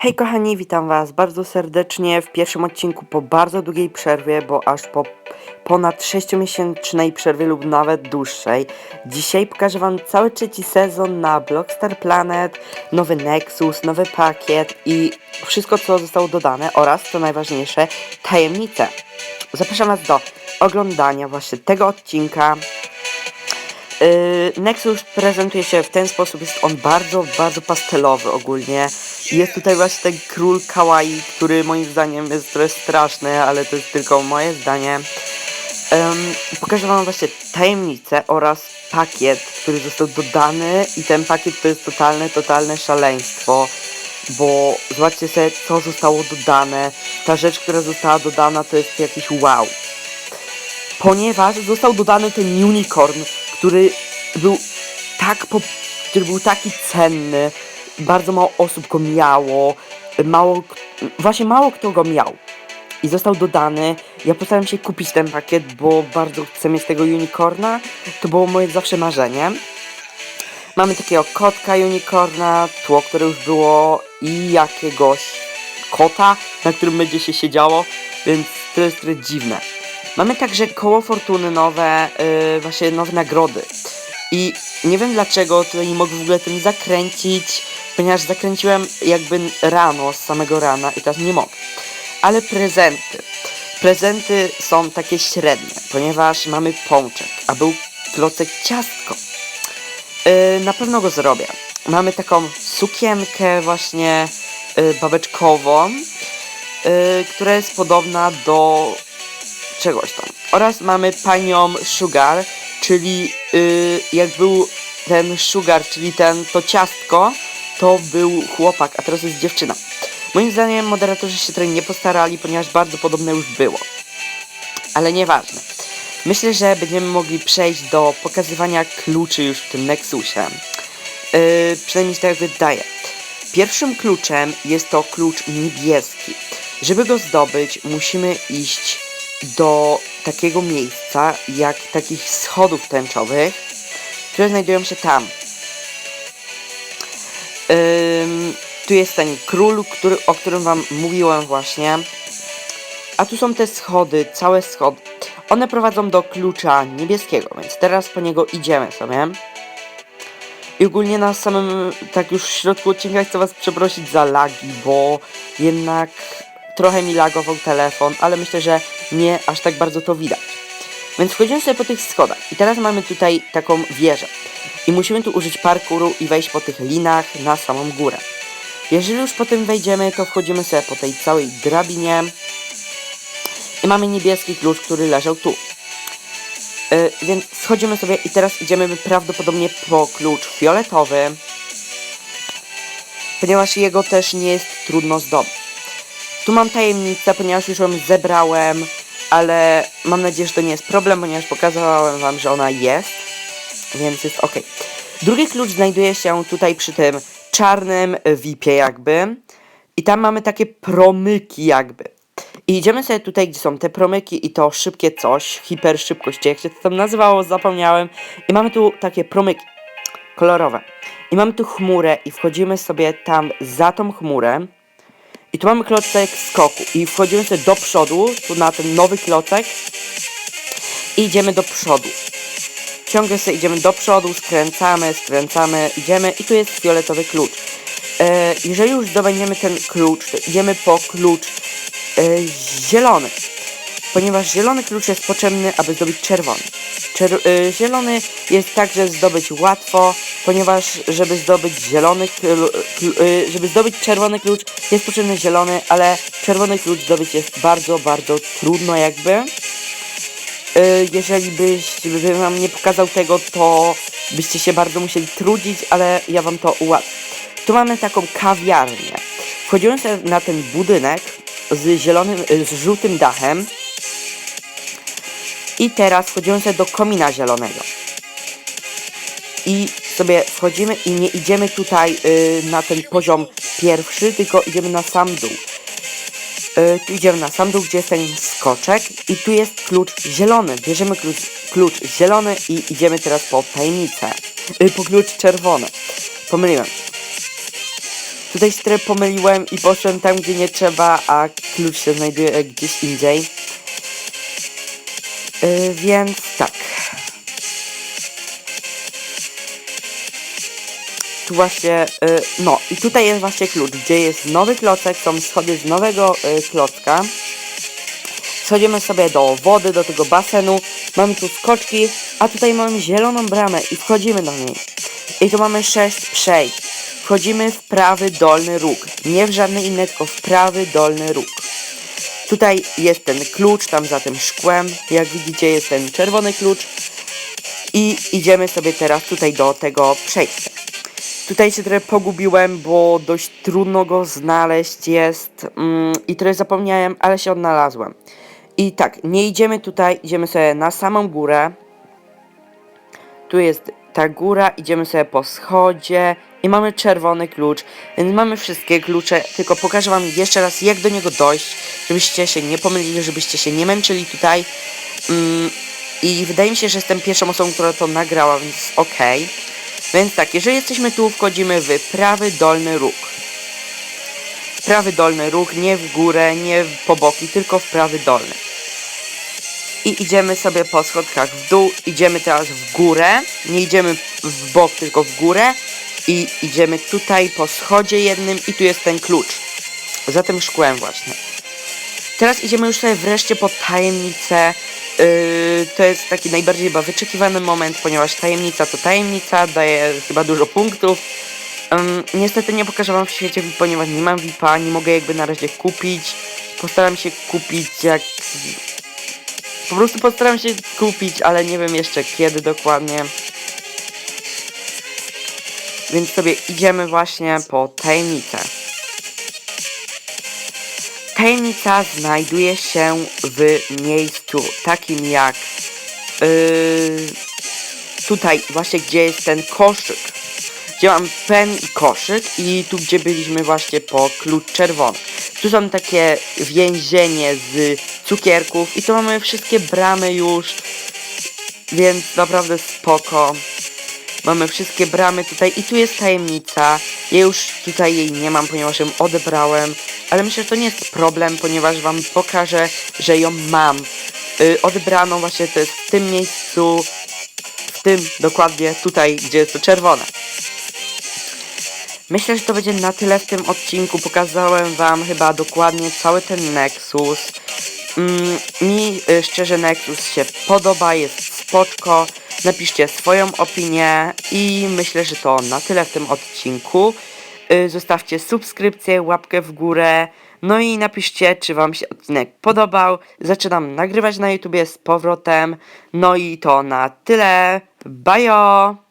Hej kochani, witam was bardzo serdecznie w pierwszym odcinku po bardzo długiej przerwie, bo aż po ponad 6-miesięcznej przerwie lub nawet dłuższej. Dzisiaj pokażę wam cały trzeci sezon na Blockstar Planet, nowy Nexus, nowy pakiet i wszystko co zostało dodane oraz, co najważniejsze, tajemnice. Zapraszam was do oglądania właśnie tego odcinka. Yy, Nexus prezentuje się w ten sposób, jest on bardzo, bardzo pastelowy ogólnie. Jest tutaj właśnie ten król kawaii, który moim zdaniem jest trochę straszny, ale to jest tylko moje zdanie. Em, pokażę wam właśnie tajemnicę oraz pakiet, który został dodany i ten pakiet to jest totalne, totalne szaleństwo. Bo zobaczcie sobie, co zostało dodane. Ta rzecz, która została dodana, to jest jakiś wow ponieważ został dodany ten unicorn, który był tak po, który był taki cenny, bardzo mało osób go miało, mało, właśnie mało kto go miał. I został dodany. Ja postaram się kupić ten pakiet, bo bardzo chcę mieć tego unicorna. To było moje zawsze marzenie. Mamy takiego kotka unicorna, tło, które już było i jakiegoś kota, na którym będzie się siedziało, więc to jest trochę dziwne. Mamy także koło fortuny nowe, yy, właśnie nowe nagrody. I nie wiem dlaczego tutaj nie mogę w ogóle tym zakręcić, ponieważ zakręciłem jakby rano, z samego rana i teraz nie mogę. Ale prezenty. Prezenty są takie średnie, ponieważ mamy pączek, a był klocek ciastko. Yy, na pewno go zrobię. Mamy taką sukienkę właśnie yy, babeczkową, yy, która jest podobna do czegoś tam. Oraz mamy panią Sugar, czyli yy, jak był ten Sugar, czyli ten to ciastko, to był chłopak, a teraz jest dziewczyna. Moim zdaniem moderatorzy się trochę nie postarali, ponieważ bardzo podobne już było. Ale nieważne. Myślę, że będziemy mogli przejść do pokazywania kluczy już w tym Nexusie. Yy, przynajmniej się tak wydaje. Pierwszym kluczem jest to klucz niebieski. Żeby go zdobyć, musimy iść do takiego miejsca, jak takich schodów tęczowych, które znajdują się tam. Ym, tu jest ten król, który, o którym wam mówiłem właśnie. A tu są te schody, całe schody. One prowadzą do klucza niebieskiego, więc teraz po niego idziemy sobie. I ogólnie na samym, tak już w środku odcinka chcę was przeprosić za lagi, bo jednak trochę mi lagował telefon, ale myślę, że nie aż tak bardzo to widać. Więc wchodzimy sobie po tych schodach i teraz mamy tutaj taką wieżę. I musimy tu użyć parkouru i wejść po tych linach na samą górę. Jeżeli już po tym wejdziemy, to wchodzimy sobie po tej całej drabinie. I mamy niebieski klucz, który leżał tu. Yy, więc schodzimy sobie i teraz idziemy prawdopodobnie po klucz fioletowy. Ponieważ jego też nie jest trudno zdobyć. Tu mam tajemnicę, ponieważ już ją zebrałem, ale mam nadzieję, że to nie jest problem, ponieważ pokazałem wam, że ona jest, więc jest ok. Drugi klucz znajduje się tutaj przy tym czarnym VIP-ie jakby i tam mamy takie promyki jakby. I idziemy sobie tutaj, gdzie są te promyki i to szybkie coś, hiperszybkość, jak się to tam nazywało, zapomniałem. I mamy tu takie promyki kolorowe. I mamy tu chmurę i wchodzimy sobie tam za tą chmurę. I tu mamy klocek skoku i wchodzimy sobie do przodu, tu na ten nowy klocek i idziemy do przodu. Ciągle sobie idziemy do przodu, skręcamy, skręcamy, idziemy i tu jest fioletowy klucz. E, jeżeli już zdobędziemy ten klucz, to idziemy po klucz e, zielony, ponieważ zielony klucz jest potrzebny, aby zdobyć czerwony. Czer e, zielony jest także zdobyć łatwo, ponieważ żeby zdobyć zielony y, żeby zdobyć czerwony klucz jest potrzebny zielony, ale czerwony klucz zdobyć jest bardzo, bardzo trudno jakby. Y, Jeżeli byś bym wam nie pokazał tego, to byście się bardzo musieli trudzić, ale ja wam to ułatwię. Tu mamy taką kawiarnię. Wchodzimy sobie na ten budynek z zielonym, y, z żółtym dachem. I teraz wchodzimy sobie do komina zielonego i sobie wchodzimy i nie idziemy tutaj y, na ten poziom pierwszy, tylko idziemy na sam dół. Y, tu idziemy na sam dół, gdzie jest ten skoczek i tu jest klucz zielony. Bierzemy klucz, klucz zielony i idziemy teraz po tajemnicę. Y, po klucz czerwony. Pomyliłem. Tutaj się pomyliłem i poszedłem tam, gdzie nie trzeba, a klucz się znajduje gdzieś indziej. Yy, więc tak. Tu właśnie, yy, no i tutaj jest właśnie klucz, gdzie jest nowy klocek, są schody z nowego yy, klocka. Schodzimy sobie do wody, do tego basenu, mamy tu skoczki, a tutaj mamy zieloną bramę i wchodzimy do niej. I tu mamy sześć przejść. Wchodzimy w prawy dolny róg, nie w żadny inny, tylko w prawy dolny róg. Tutaj jest ten klucz, tam za tym szkłem, jak widzicie jest ten czerwony klucz. I idziemy sobie teraz tutaj do tego przejścia. Tutaj się trochę pogubiłem, bo dość trudno go znaleźć jest mm, i trochę zapomniałem, ale się odnalazłem. I tak, nie idziemy tutaj, idziemy sobie na samą górę. Tu jest ta góra, idziemy sobie po schodzie i mamy czerwony klucz, więc mamy wszystkie klucze, tylko pokażę wam jeszcze raz jak do niego dojść, żebyście się nie pomylili, żebyście się nie męczyli tutaj. Mm, I wydaje mi się, że jestem pierwszą osobą, która to nagrała, więc okej. Więc tak, jeżeli jesteśmy tu, wchodzimy w prawy dolny róg. Prawy dolny róg, nie w górę, nie po boki, tylko w prawy dolny. I idziemy sobie po schodkach w dół, idziemy teraz w górę, nie idziemy w bok, tylko w górę i idziemy tutaj po schodzie jednym i tu jest ten klucz. Za tym szkłem właśnie. Teraz idziemy już sobie wreszcie po tajemnicę. Yy, to jest taki najbardziej chyba wyczekiwany moment, ponieważ tajemnica to tajemnica, daje chyba dużo punktów. Ym, niestety nie pokażę wam w świecie VIP, ponieważ nie mam VIPa, nie mogę jakby na razie kupić. Postaram się kupić jak... Po prostu postaram się kupić, ale nie wiem jeszcze kiedy dokładnie. Więc sobie idziemy właśnie po tajemnicę. Tajemnica znajduje się w miejscu takim jak yy, tutaj właśnie gdzie jest ten koszyk. Gdzie mam pen i koszyk i tu gdzie byliśmy właśnie po klucz czerwony. Tu są takie więzienie z cukierków i tu mamy wszystkie bramy już. Więc naprawdę spoko. Mamy wszystkie bramy tutaj i tu jest tajemnica. Ja już tutaj jej nie mam, ponieważ ją odebrałem. Ale myślę, że to nie jest problem, ponieważ wam pokażę, że ją mam. Yy, odebraną właśnie to jest w tym miejscu. W tym dokładnie tutaj, gdzie jest to czerwone. Myślę, że to będzie na tyle w tym odcinku. Pokazałem wam chyba dokładnie cały ten Nexus. Mm, mi y, szczerze Nexus się podoba, jest spoczko. Napiszcie swoją opinię i myślę, że to na tyle w tym odcinku. Y, zostawcie subskrypcję, łapkę w górę. No i napiszcie, czy wam się odcinek podobał. Zaczynam nagrywać na YouTubie z powrotem. No i to na tyle. Bajo!